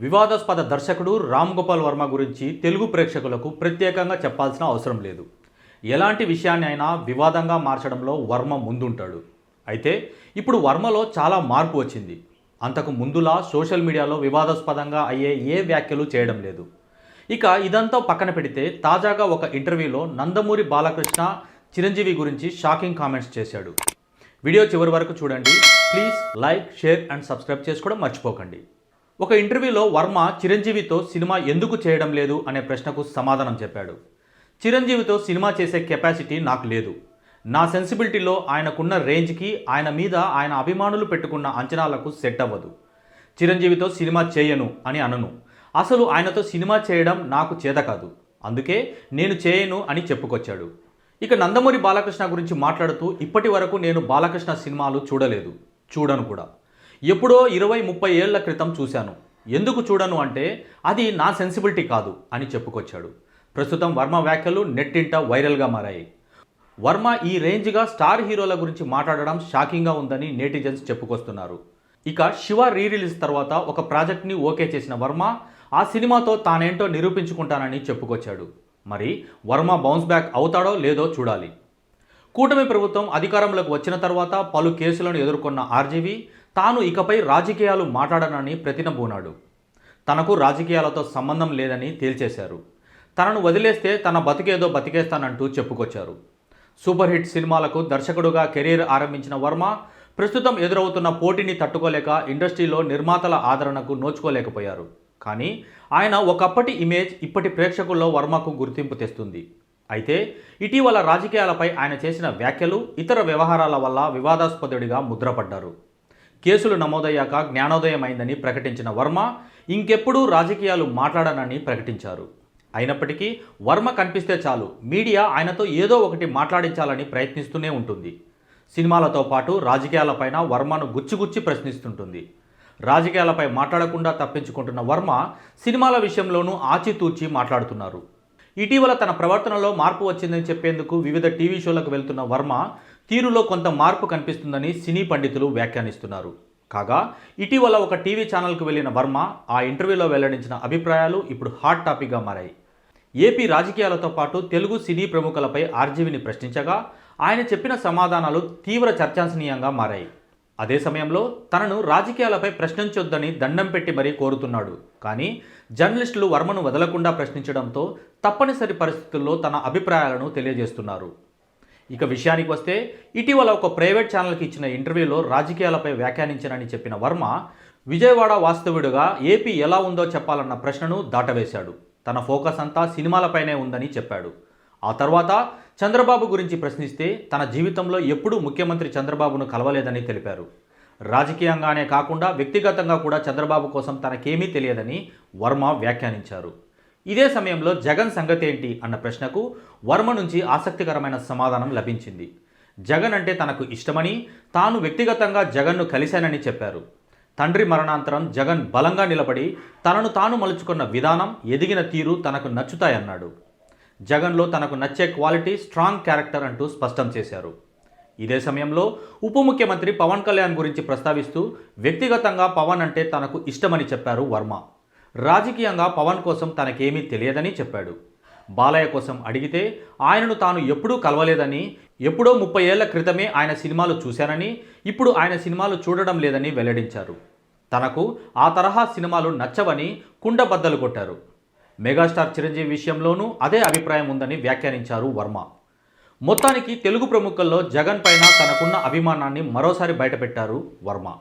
వివాదాస్పద దర్శకుడు రామ్ గోపాల్ వర్మ గురించి తెలుగు ప్రేక్షకులకు ప్రత్యేకంగా చెప్పాల్సిన అవసరం లేదు. ఎలాంటి విషయాన్ని అయినా వివాదంగా మార్చడంలో వర్మ ముందుంటాడు. అయితే ఇప్పుడు వర్మలో చాలా మార్పు వచ్చింది. అంతకు ముందులా సోషల్ మీడియాలో వివాదాస్పదంగా అయ్యే ఏ వ్యాఖ్యలు చేయడం లేదు. ఇక ఇదంతా పక్కన పెడితే తాజాగా ఒక ఇంటర్వ్యూలో నందమూరి బాలకృష్ణ చిరంజీవి గురించి షాకింగ్ కామెంట్స్ చేశాడు. వీడియో చివరి వరకు చూడండి. Please like share and subscribe చేసుకోవడం మర్చిపోకండి. ఒక ఇంటర్వ్యూలో వర్మ చిరంజీవితో సినిమా ఎందుకు చేయడం లేదు అనే ప్రశ్నకు సమాధానం చెప్పాడు. చిరంజీవితో సినిమా చేసే కెపాసిటీ నాకు లేదు. నా సెన్సిబిలిటీలో ఆయనకున్న రేంజ్కి ఆయన మీద ఆయన అభిమానులు పెట్టుకున్న అంచనాలకు సెట్ అవ్వదు. చిరంజీవితో సినిమా చేయను అని అనను. అసలు ఆయనతో సినిమా చేయడం నాకు చేత కాదు. అందుకే నేను చేయను అని చెప్పుకొచ్చాడు. ఇక నందమూరి బాలకృష్ణ గురించి మాట్లాడుతూ ఇప్పటి వరకు నేను బాలకృష్ణ సినిమాలు చూడలేదు. చూడను కూడా. ఎప్పుడో ఇరవై ముప్పై ఏళ్ళ క్రితం చూశాను. ఎందుకు చూడను అంటే అది నా సెన్సిబిలిటీ కాదు అని చెప్పుకొచ్చాడు. ప్రస్తుతం వర్మ వ్యాఖ్యలు నెట్టింట వైరల్గా మారాయి. వర్మ ఈ రేంజ్గా స్టార్ హీరోల గురించి మాట్లాడడం షాకింగ్గా ఉందని నేటిజన్స్ చెప్పుకొస్తున్నారు. ఇక శివ రీ రిలీజ్ తర్వాత ఒక ప్రాజెక్ట్ని ఓకే చేసిన వర్మ ఆ సినిమాతో తానేంటో నిరూపించుకుంటానని చెప్పుకొచ్చాడు. మరి వర్మ బౌన్స్ బ్యాక్ అవుతాడో లేదో చూడాలి. కూటమి ప్రభుత్వం అధికారంలోకి వచ్చిన తర్వాత పలు కేసులను ఎదుర్కొన్న ఆర్జీవీ తాను ఇకపై రాజకీయాలు మాట్లాడనని ప్రతినబూనాడు. తనకు రాజకీయాలతో సంబంధం లేదని తేల్చేశారు. తనను వదిలేస్తే తన బతికేదో బతికేస్తానంటూ చెప్పుకొచ్చారు. సూపర్ హిట్ సినిమాలకు దర్శకుడుగా కెరీర్ ఆరంభించిన వర్మ ప్రస్తుతం ఎదురవుతున్న పోటీని తట్టుకోలేక ఇండస్ట్రీలో నిర్మాతల ఆదరణకు నోచుకోలేకపోయారు. కానీ ఆయన ఒకప్పటి ఇమేజ్ ఇప్పటి ప్రేక్షకుల్లో వర్మకు గుర్తింపు తెస్తుంది. అయితే ఇటీవల రాజకీయాలపై ఆయన చేసిన వ్యాఖ్యలు ఇతర వ్యవహారాల వల్ల వివాదాస్పదుడిగా ముద్రపడ్డారు. కేసులు నమోదయ్యాక జ్ఞానోదయం అయిందని ప్రకటించిన వర్మ ఇంకెప్పుడూ రాజకీయాలు మాట్లాడనని ప్రకటించారు. అయినప్పటికీ వర్మ కనిపిస్తే చాలు మీడియా ఆయనతో ఏదో ఒకటి మాట్లాడించాలని ప్రయత్నిస్తూనే ఉంటుంది. సినిమాలతో పాటు రాజకీయాలపైన వర్మను గుచ్చిగుచ్చి ప్రశ్నిస్తుంటుంది. రాజకీయాలపై మాట్లాడకుండా తప్పించుకుంటున్న వర్మ సినిమాల విషయంలోనూ ఆచితూచి మాట్లాడుతున్నారు. ఇటీవల తన ప్రవర్తనలో మార్పు వచ్చిందని చెప్పేందుకు వివిధ టీవీ షోలకు వెళ్తున్న వర్మ తీరులో కొంత మార్పు కనిపిస్తుందని సినీ పండితులు వ్యాఖ్యానిస్తున్నారు. కాగా ఇటీవల ఒక టీవీ ఛానల్కు వెళ్ళిన వర్మ ఆ ఇంటర్వ్యూలో వెల్లడించిన అభిప్రాయాలు ఇప్పుడు హాట్ టాపిక్గా మారాయి. ఏపీ రాజకీయాలతో పాటు తెలుగు సినీ ప్రముఖులపై ఆర్జీవిని ప్రశ్నించగా ఆయన చెప్పిన సమాధానాలు తీవ్ర చర్చాంశనీయంగా మారాయి. అదే సమయంలో తనను రాజకీయాలపై ప్రశ్నించొద్దని దండం పెట్టి మరీ కోరుతున్నాడు. కానీ జర్నలిస్టులు వర్మను వదలకుండా ప్రశ్నించడంతో తప్పనిసరి పరిస్థితుల్లో తన అభిప్రాయాలను తెలియజేస్తున్నారు. ఇక విషయానికి వస్తే ఇటీవల ఒక ప్రైవేట్ ఛానల్కి ఇచ్చిన ఇంటర్వ్యూలో రాజకీయాలపై వ్యాఖ్యానించనని చెప్పిన వర్మ విజయవాడ వాస్తవుడిగా ఏపీ ఎలా ఉందో చెప్పాలన్న ప్రశ్నను దాటవేశాడు. తన ఫోకస్ అంతా సినిమాలపైనే ఉందని చెప్పాడు. ఆ తర్వాత చంద్రబాబు గురించి ప్రశ్నిస్తే తన జీవితంలో ఎప్పుడూ ముఖ్యమంత్రి చంద్రబాబును కలవలేదని తెలిపారు. రాజకీయంగానే కాకుండా వ్యక్తిగతంగా కూడా చంద్రబాబు కోసం తనకేమీ తెలియదని వర్మ వ్యాఖ్యానించారు. ఇదే సమయంలో జగన్ సంగతి ఏంటి అన్న ప్రశ్నకు వర్మ నుంచి ఆసక్తికరమైన సమాధానం లభించింది. జగన్ అంటే తనకు ఇష్టమని తాను వ్యక్తిగతంగా జగన్ను కలిశానని చెప్పారు. తండ్రి మరణాంతరం జగన్ బలంగా నిలబడి తనను తాను మలుచుకున్న విధానం ఎదిగిన తీరు తనకు నచ్చుతాయన్నాడు. జగన్లో తనకు నచ్చే క్వాలిటీ స్ట్రాంగ్ క్యారెక్టర్ అంటూ స్పష్టం చేశారు. ఇదే సమయంలో ఉప ముఖ్యమంత్రి పవన్ కళ్యాణ్ గురించి ప్రస్తావిస్తూ వ్యక్తిగతంగా పవన్ అంటే తనకు ఇష్టమని చెప్పారు వర్మ. రాజకీయంగా పవన్ కోసం తనకేమీ తెలియదని చెప్పాడు. బాలయ్య కోసం అడిగితే ఆయనను తాను ఎప్పుడూ కలవలేదని ఎప్పుడో ముప్పై ఏళ్ళ క్రితమే ఆయన సినిమాలు చూశానని ఇప్పుడు ఆయన సినిమాలు చూడడం లేదని వెల్లడించారు. తనకు ఆ తరహా సినిమాలు నచ్చవని కుండబద్దలు కొట్టారు. మెగాస్టార్ చిరంజీవి విషయంలోనూ అదే అభిప్రాయం ఉందని వ్యాఖ్యానించారు వర్మ. మొత్తానికి తెలుగు ప్రముఖుల్లో జగన్ పైన తనకున్న అభిమానాన్ని మరోసారి బయటపెట్టారు వర్మ.